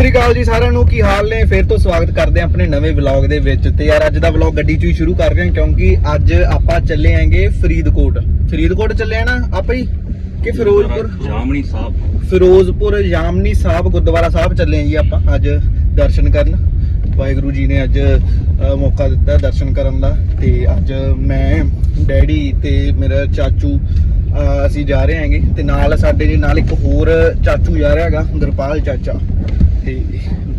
ਸ੍ਰੀ ਅਕਾਲ ਜੀ ਸਾਰਿਆਂ ਨੂੰ ਕੀ ਹਾਲ ਨੇ? ਫਿਰ ਤੋਂ ਸਵਾਗਤ ਕਰਦੇ ਹਾਂ ਆਪਣੇ ਨਵੇਂ ਵਲੌਗ ਦੇ ਵਿੱਚ। ਤੇ ਯਾਰ ਅੱਜ ਦਾ ਵਲੌਗ ਗੱਡੀ 'ਚ ਹੀ ਸ਼ੁਰੂ ਕਰ ਰਹੇ ਹਾਂ ਕਿਉਂਕਿ ਅੱਜ ਆਪਾਂ ਚੱਲੇ ਆਂਗੇ ਫਰੀਦਕੋਟ। ਫਰੀਦਕੋਟ ਚੱਲੇ ਆ ਨਾ ਆਪਾਂ ਹੀ ਕਿ ਫਿਰੋਜ਼ਪੁਰ? ਜਾਮਣੀ ਸਾਹਿਬ। ਫਿਰੋਜ਼ਪੁਰ ਜਾਮਨੀ ਸਾਹਿਬ ਗੁਰਦੁਆਰਾ ਸਾਹਿਬ ਚੱਲੇ ਆਂ ਜੀ ਆਪਾਂ ਅੱਜ ਦਰਸ਼ਨ ਕਰਨ। ਵਾਹਿਗੁਰੂ ਜੀ ਨੇ ਅੱਜ ਮੌਕਾ ਦਿੱਤਾ ਦਰਸ਼ਨ ਕਰਨ ਦਾ। ਤੇ ਅੱਜ ਮੈਂ ਡੈਡੀ ਤੇ ਮੇਰਾ ਚਾਚੂ ਅਸੀਂ ਜਾ ਰਹੇ ਹਾਂਗੇ। ਤੇ ਨਾਲ ਸਾਡੇ ਦੇ ਨਾਲ ਇੱਕ ਹੋਰ ਚਾਚੂ ਜਾ ਰਿਹਾ ਹੈਗਾ ਗੁਰਪਾਲ ਚਾਚਾ। ਤੇ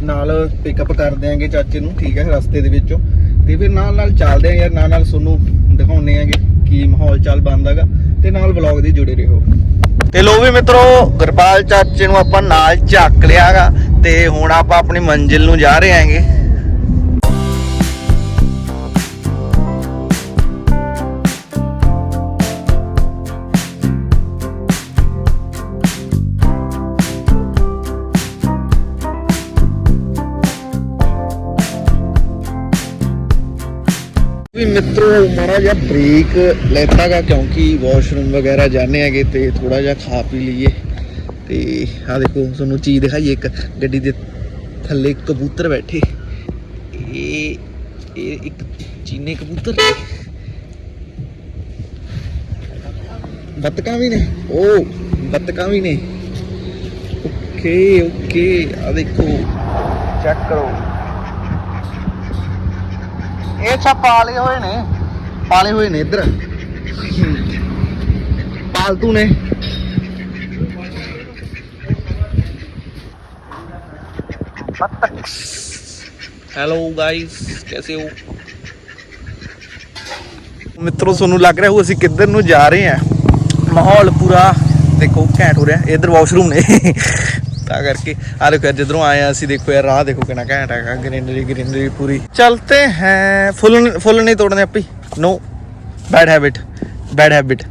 ਨਾਲ ਪਿਕਅਪ ਕਰ ਦਿਆਂਗੇ ਚਾਚੇ ਨੂੰ, ਠੀਕ ਹੈ, ਰਸਤੇ ਦੇ ਵਿੱਚੋਂ। ਤੇ ਫਿਰ ਨਾਲ ਨਾਲ ਚੱਲਦੇ ਆਂ ਯਾਰ, ਨਾਲ ਨਾਲ ਤੁਹਾਨੂੰ ਦਿਖਾਉਣੇ ਆਂਗੇ ਕੀ ਮਾਹੌਲ ਚੱਲ ਬਣਦਾਗਾ। ਤੇ ਨਾਲ ਵਲੌਗ ਦੇ ਜੁੜੇ ਰਹੋ। ਤੇ ਲੋ ਵੀ ਮਿੱਤਰੋ, ਗੁਰਪਾਲ ਚਾਚੇ ਨੂੰ ਆਪਾਂ ਨਾਲ ਚੱਕ ਲਿਆਗਾ ਤੇ ਹੁਣ ਆਪਾਂ ਆਪਣੀ ਮੰਜ਼ਿਲ ਨੂੰ ਜਾ ਰਹੇ ਆਂਗੇ ਮਿੱਤਰੋ ਮਾੜਾ ਜਿਹਾ ਬ੍ਰੇਕ ਲੈਤਾਗਾ ਕਿਉਂਕਿ ਵਾਸ਼ਰੂਮ ਵਗੈਰਾ ਜਾਣੇ ਹੈਗੇ ਤੇ ਥੋੜਾ ਜਿਹਾ ਖਾ ਪੀ ਲਈਏ। ਤੇ ਆ ਦੇਖੋ, ਤੁਹਾਨੂੰ ਚੀਜ਼ ਦਿਖਾਈਏ, ਇੱਕ ਗੱਡੀ ਦੇ ਥੱਲੇ ਕਬੂਤਰ ਬੈਠੇ। ਇਹ ਇਹ ਇੱਕ ਚੀਨੇ ਕਬੂਤਰ ਨੇ ਬੱਤਕਾਂ ਵੀ ਨੇ। ਉਹ ਬੱਤਕਾਂ ਵੀ ਨੇ। ਓਕੇ ਓਕੇ ਆ ਦੇਖੋ ਚੈੱਕ ਕਰੋ। ਇਹ ਸਭ ਪਾਲੇ ਹੋਏ ਨੇ। ਪਾਲੇ ਹੋਏ ਨੇ ਇੱਧਰ। ਪਾਲਤੂ ਨੇ। ਹੈਲੋ ਗਾਇਸ ਕੈਸੇ ਹੋ ਮਿੱਤਰੋ ਤੁਹਾਨੂੰ ਲੱਗ ਰਿਹਾ ਹੋ ਅਸੀਂ ਕਿੱਧਰ ਨੂੰ ਜਾ ਰਹੇ ਹਾਂ ਮਾਹੌਲ ਪੂਰਾ ਦੇਖੋ ਘੈਂਟ ਹੋ ਰਿਹਾ ਇੱਧਰ ਵਾਸ਼ਰੂਮ ਨੇ ਤਾਂ ਕਰਕੇ। ਆ ਦੇਖੋ ਜਿੱਧਰੋਂ ਆਏ ਆ ਅਸੀਂ, ਦੇਖੋ ਯਾਰ ਰਾਹ ਦੇਖੋ ਕਿੰਨਾ ਘੈਂਟ ਹੈਗਾ ਗ੍ਰੀਨਰੀ ਗ੍ਰੀਨਰੀ ਪੂਰੀ। ਚਲਤੇ ਹੈ। ਫੁੱਲ ਫੁੱਲ ਨਹੀਂ ਤੋੜਨੇ ਆਪੀ। No bad habit bad habit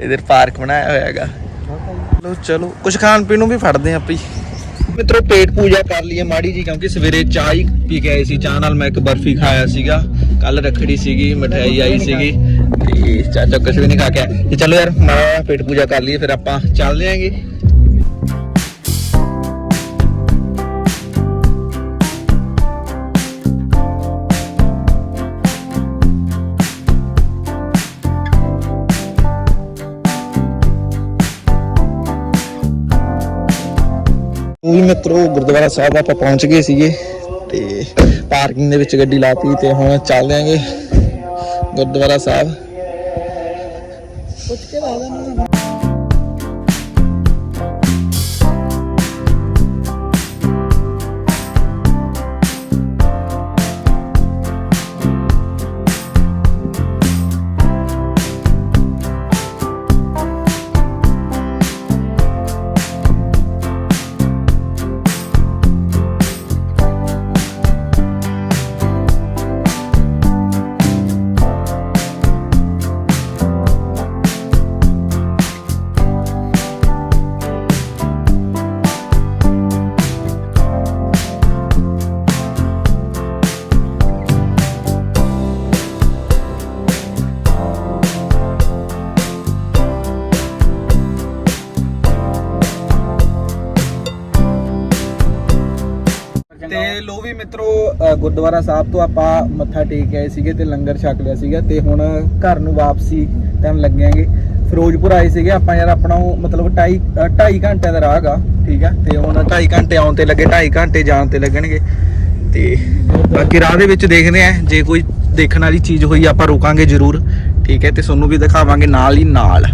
ਇਧਰ ਪਾਰਕ ਬਣਾਇਆ ਹੋਇਆ ਹੈਗਾ। ਚਲੋ ਚਲੋ ਕੁਝ ਖਾਣ ਪੀਣ ਨੂੰ ਵੀ ਫੜਦੇ ਆਂ ਆਪੀ। ਮਿੱਤਰੋ, ਪੇਟ ਪੂਜਾ ਕਰ ਲਈਏ ਮਾੜੀ ਜੀ ਕਿਉਂਕਿ ਸਵੇਰੇ ਚਾਹ ਹੀ ਪੀ ਕੇ ਆਏ ਸੀ। ਚਾਹ ਨਾਲ ਮੈਂ ਇੱਕ ਬਰਫੀ ਖਾਇਆ ਸੀਗਾ। ਕੱਲ ਰੱਖੜੀ ਸੀਗੀ, ਮਠਿਆਈ ਆਈ ਸੀਗੀ। ਤੇ ਚਾਚਾ ਕੁਝ ਵੀ ਨਹੀਂ ਖਾ ਕੇ ਆਇਆ ਤੇ ਚਲੋ ਯਾਰ, ਮਾੜਾ ਪੇਟ ਪੂਜਾ ਕਰ ਲਈਏ, ਫਿਰ ਆਪਾਂ ਚੱਲਦੇ ਆਂਗੇ। ਮਿੱਤਰੋ, ਗੁਰਦੁਆਰਾ ਸਾਹਿਬ ਆਪਾਂ ਪਹੁੰਚ ਗਏ ਸੀਗੇ ਤੇ ਪਾਰਕਿੰਗ ਦੇ ਵਿੱਚ ਗੱਡੀ ਲਾਤੀ ਤੇ ਹੁਣ ਚੱਲਦੇ ਆਂਗੇ ਗੁਰਦੁਆਰਾ ਸਾਹਿਬ। ਤੇ ਲੋ ਵੀ ਮਿੱਤਰੋ ਅ, ਗੁਰਦੁਆਰਾ ਸਾਹਿਬ ਤੋਂ ਆਪਾਂ ਮੱਥਾ ਟੇਕ ਕੇ ਆਏ ਸੀਗੇ ਤੇ ਲੰਗਰ ਛਕ ਲਿਆ ਸੀਗਾ ਤੇ ਹੁਣ ਘਰ ਨੂੰ ਵਾਪਸੀ ਟਾਈਮ ਲੱਗਿਆਂਗੇ ਫਿਰੋਜ਼ਪੁਰ ਆਏ ਸੀਗੇ ਆਪਾਂ ਯਾਰ ਆਪਣਾ ਉਹ ਮਤਲਬ 2.5 2.5 ਘੰਟੇ ਦਾ ਰਾਹ ਗਾ ਠੀਕ ਆ? ਤੇ ਹੁਣ 2.5 ਘੰਟੇ ਆਉਣ ਤੇ ਲੱਗੇ 2.5 ਘੰਟੇ ਜਾਣ ਤੇ ਲੱਗਣਗੇ। ਤੇ ਬਾਕੀ ਰਾਹ ਦੇ ਵਿੱਚ ਦੇਖਦੇ ਆ ਜੇ ਕੋਈ ਦੇਖਣ ਵਾਲੀ ਚੀਜ਼ ਹੋਈ ਆਪਾਂ ਰੁਕਾਂਗੇ ਜ਼ਰੂਰ ਠੀਕ ਹੈ? ਤੇ ਤੁਹਾਨੂੰ ਵੀ ਦਿਖਾਵਾਂਗੇ ਨਾਲ ਹੀ ਨਾਲ।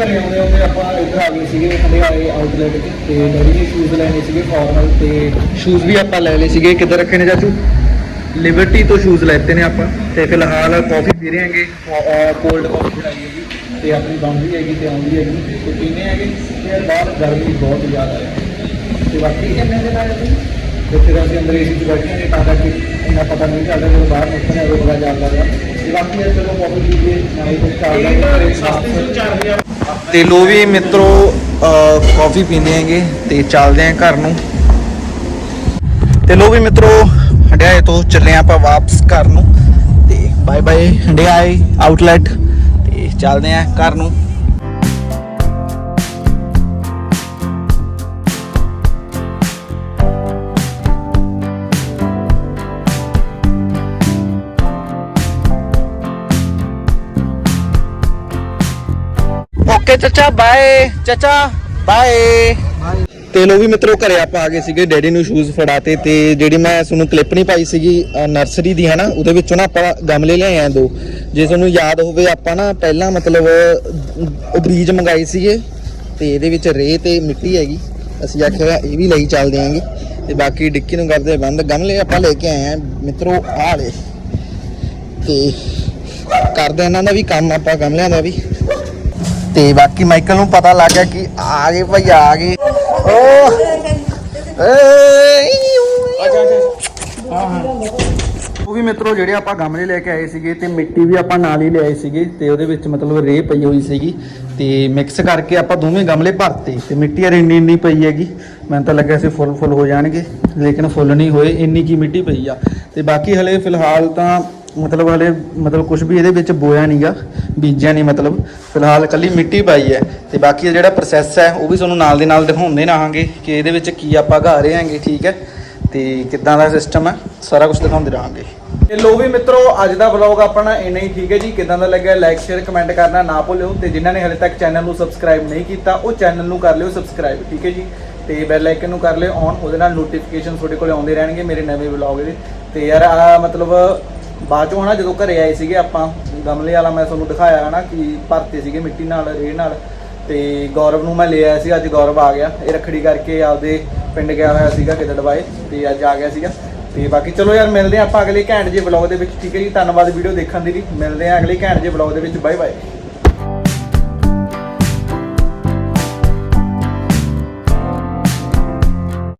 ਘਰੇ ਆਉਂਦੇ ਆਉਂਦੇ ਆਪਾਂ ਇੱਧਰ ਆ ਗਏ ਸੀਗੇ ਹੰਡਿਆਏ ਆਊਟਲੈਟ 'ਚ ਤੇ ਡੈਡੀ ਸ਼ੂਜ਼ ਲੈਣੇ ਸੀਗੇ ਫਾਰਮਲ ਤੇ ਸ਼ੂਜ਼ ਵੀ ਆਪਾਂ ਲੈ ਲਏ ਸੀਗੇ। ਕਿੱਧਰ ਰੱਖੇ ਨੇ ਚਾਚੂ? ਲਿਬਰਟੀ ਤੋਂ ਸ਼ੂਜ਼ ਲੈਤੇ ਨੇ ਆਪਾਂ ਤੇ ਫਿਲਹਾਲ ਕਾਫੀ ਪੀ ਰਹੇ ਹਾਂਗੇ ਕੋਲਡ ਕਾਫੀ ਬਣਾਈ ਹੈਗੀ ਤੇ ਆਪਣੀ ਬੰਦੀ ਹੈਗੀ ਤੇ ਆਉਂਦੀ ਹੈਗੀ। ਤੇ ਪੀਨੇ ਹੈਗੇ ਤੇ ਬਾਹਰ ਗਰਮੀ ਬਹੁਤ ਜ਼ਿਆਦਾ ਹੈ। ਤੇ ਬਾਕੀ ਕਿੰਨੇ ਦਿਨ ਆਏ ਸੀ ਜਿੱਥੇ ਅਸੀਂ ਅੰਦਰ ਏਸੀ 'ਚ ਬੈਠੇ ਨੇ ਤਾਂ ਕਰਕੇ ਇੰਨਾ ਪਤਾ ਨਹੀਂ ਚੱਲਦਾ ਜਦੋਂ ਬਾਹਰ ਨਿਕਲਦੇ ਉਦੋਂ ਪਤਾ ਚੱਲਦਾ ਹੈ ਬਾਕੀ ਇਹ ਚਲੋ ਕਾਫੀ ਪੀਏ ਨਾਲੇ ਤੇ ਤੇ ਲੋ ਵੀ ਮਿੱਤਰੋ ਕਾਫੀ ਪੀਂਦੇ ਹੈਗੇ ਤੇ ਚੱਲਦੇ ਆਂ ਘਰ ਨੂੰ। ਤੇ ਲੋ ਵੀ ਮਿੱਤਰੋ, ਹੰਡਿਆਏ ਤੋਂ ਚੱਲੇ ਆਪਾਂ ਵਾਪਸ ਘਰ ਨੂੰ। ਤੇ ਬਾਏ ਬਾਏ ਹੰਡਿਆਏ ਆਊਟਲੈਟ ਤੇ ਚੱਲਦੇ ਆਂ ਘਰ ਨੂੰ। ਓਕੇ ਚਾਚਾ ਬਾਏ ਚਾਚਾ ਬਾਏ ਤੇ ਲੋ ਵੀ ਮਿੱਤਰੋ, ਘਰੇ ਆਪਾਂ ਆ ਗਏ ਸੀਗੇ, ਡੈਡੀ ਨੂੰ ਸ਼ੂਜ਼ ਫੜਾਤੇ ਤੇ ਜਿਹੜੀ ਮੈਂ ਤੁਹਾਨੂੰ ਕਲਿੱਪ ਨਹੀਂ ਪਾਈ ਸੀਗੀ ਨਰਸਰੀ ਦੀ ਹਨਾ ਉਹਦੇ ਵਿੱਚੋਂ ਨਾ ਆਪਾਂ ਗਮਲੇ ਲਿਆਏ ਆ ਦੋ। ਜੇ ਤੁਹਾਨੂੰ ਯਾਦ ਹੋਵੇ, ਆਪਾਂ ਨਾ ਪਹਿਲਾਂ ਮਤਲਬ ਉਹ ਬੀਜ ਮੰਗਾਏ ਸੀਗੇ, ਤੇ ਇਹਦੇ ਵਿੱਚ ਰੇਹ ਤੇ ਮਿੱਟੀ ਹੈਗੀ। ਅਸੀਂ ਆਖਿਆ ਇਹ ਵੀ ਲਈ ਚੱਲਦੇ ਆਂਗੇ। ਤੇ ਬਾਕੀ ਡਿੱਕੀ ਨੂੰ ਕਰਦੇ ਬੰਦ। ਗਮਲੇ ਆਪਾਂ ਲੈ ਕੇ ਆਏ ਆ, ਮਿੱਤਰੋ, ਆਹ ਵਾਲੇ। ਤੇ ਕਰਦੇ ਇਹਨਾਂ ਦਾ ਵੀ ਕੰਮ, ਆਪਾਂ ਗਮਲਿਆਂ ਦਾ ਵੀ। ਤੇ ਬਾਕੀ ਮਾਈਕਲ ਨੂੰ ਪਤਾ ਲੱਗ ਗਿਆ ਕਿ ਆ ਗਏ ਭਾਈ, ਆ ਗਏ। ਓ ਉਹ ਵੀ ਮਿੱਤਰੋ, ਜਿਹੜੇ ਆਪਾਂ ਗਮਲੇ ਲੈ ਕੇ ਆਏ ਸੀਗੇ ਤੇ ਮਿੱਟੀ ਵੀ ਆਪਾਂ ਨਾਲ ਹੀ ਲਿਆਏ ਸੀਗੇ ਤੇ ਉਹਦੇ ਵਿੱਚ ਮਤਲਬ ਰੇਹ ਪਈ ਹੋਈ ਸੀਗੀ ਤੇ ਮਿਕਸ ਕਰਕੇ ਆਪਾਂ ਦੋਵੇਂ ਗਮਲੇ ਭਰਤੇ ਤੇ ਮਿੱਟੀ ਯਾਰ ਇੰਨੀ ਇੰਨੀ ਪਈ ਹੈਗੀ, ਮੈਨੂੰ ਤਾਂ ਲੱਗਿਆ ਸੀ ਫੁੱਲ ਫੁੱਲ ਹੋ ਜਾਣਗੇ, ਲੇਕਿਨ ਫੁੱਲ ਨਹੀਂ ਹੋਏ, ਇੰਨੀ ਕੀ ਮਿੱਟੀ ਪਈ ਆ। ਤੇ ਬਾਕੀ ਹਲੇ ਫਿਲਹਾਲ ਤਾਂ ਮਤਲਬ ਹਲੇ ਮਤਲਬ ਕੁਝ ਵੀ ਇਹਦੇ ਵਿੱਚ ਬੋਇਆ ਨਹੀਂਗਾ ਬੀਜਿਆ ਨਹੀਂ ਮਤਲਬ। ਫਿਲਹਾਲ ਕੱਲੀ ਮਿੱਟੀ ਪਾਈ ਹੈ ਤੇ ਬਾਕੀ ਦਾ ਜਿਹੜਾ ਪ੍ਰੋਸੈਸ ਹੈ, ਉਹ ਵੀ ਤੁਹਾਨੂੰ ਨਾਲ ਦੇ ਨਾਲ ਦਿਖਾਉਂਦੇ ਰਹਾਂਗੇ ਕਿ ਇਹਦੇ ਵਿੱਚ ਕੀ ਆਪਾਂ ਘਾ ਰਹੇ ਹਾਂਗੇ, ਠੀਕ ਹੈ? ਤੇ ਕਿੱਦਾਂ ਦਾ ਸਿਸਟਮ ਹੈ, ਸਾਰਾ ਕੁਝ ਦਿਖਾਉਂਦੇ ਰਹਾਂਗੇ। ਤੇ ਲੋ ਵੀ ਮਿੱਤਰੋ, ਅੱਜ ਦਾ ਵਲੌਗ ਆਪਣਾ ਇੰਨਾ ਹੀ, ਠੀਕ ਹੈ ਜੀ? ਕਿਦਾਂ ਦਾ ਲੱਗਿਆ ਲਾਈਕ ਸ਼ੇਅਰ ਕਮੈਂਟ ਕਰਨਾ ਨਾ ਭੁੱਲਿਓ। ਤੇ ਜਿਨ੍ਹਾਂ ਨੇ ਹਲੇ ਤੱਕ ਚੈਨਲ ਨੂੰ ਸਬਸਕ੍ਰਾਈਬ ਨਹੀਂ ਕੀਤਾ, ਉਹ ਚੈਨਲ ਨੂੰ ਕਰ ਲਿਓ ਸਬਸਕ੍ਰਾਈਬ ਠੀਕ ਹੈ ਜੀ? ਤੇ ਬੈਲ ਆਈਕਨ ਨੂੰ ਕਰ ਲਿਓ ਔਨ ਉਹਦੇ ਨਾਲ ਨੋਟੀਫਿਕੇਸ਼ਨ ਤੁਹਾਡੇ ਕੋਲ ਆਉਂਦੇ ਰਹਿਣਗੇ ਮੇਰੇ ਨਵੇਂ ਵਲੌਗ ਦੇ। ਤੇ ਯਾਰ ਆ ਮਤਲਬ ਬਾਅਦ ਚੋਂ ਹਨਾ ਜਦੋਂ ਘਰੇ ਆਏ ਸੀਗੇ ਆਪਾਂ, ਗਮਲੇ ਵਾਲਾ ਮੈਂ ਤੁਹਾਨੂੰ ਦਿਖਾਇਆ ਹਨਾ ਕਿ ਭਰਤੇ ਸੀਗੇ ਮਿੱਟੀ ਨਾਲ, ਰੇਹ ਨਾਲ, ਤੇ ਗੌਰਵ ਨੂੰ ਮੈਂ ਲੈ ਆਇਆ ਸੀ, ਅੱਜ ਗੌਰਵ ਆ ਗਿਆ। ਇਹ ਰੱਖੜੀ ਕਰਕੇ ਆਪਦੇ ਪਿੰਡ ਗਿਆ ਹੋਇਆ ਸੀਗਾ ਕਿਤੇ ਦੜਵਾਏ ਤੇ ਅੱਜ ਆ ਗਿਆ ਸੀਗਾ। ਤੇ ਬਾਕੀ ਚਲੋ ਯਾਰ, ਮਿਲਦੇ ਹਾਂ ਆਪਾਂ ਅਗਲੇ ਘੈਂਟ ਜੇ ਵਲੌਗ ਦੇ ਵਿੱਚ। ਠੀਕ ਹੈ ਜੀ, ਧੰਨਵਾਦ ਵੀਡੀਓ ਦੇਖਣ ਦੇ ਲਈ। ਮਿਲਦੇ ਹਾਂ ਅਗਲੇ ਘੈਂਟ ਜੇ ਵਲੌਗ ਦੇ ਵਿੱਚ। Bye bye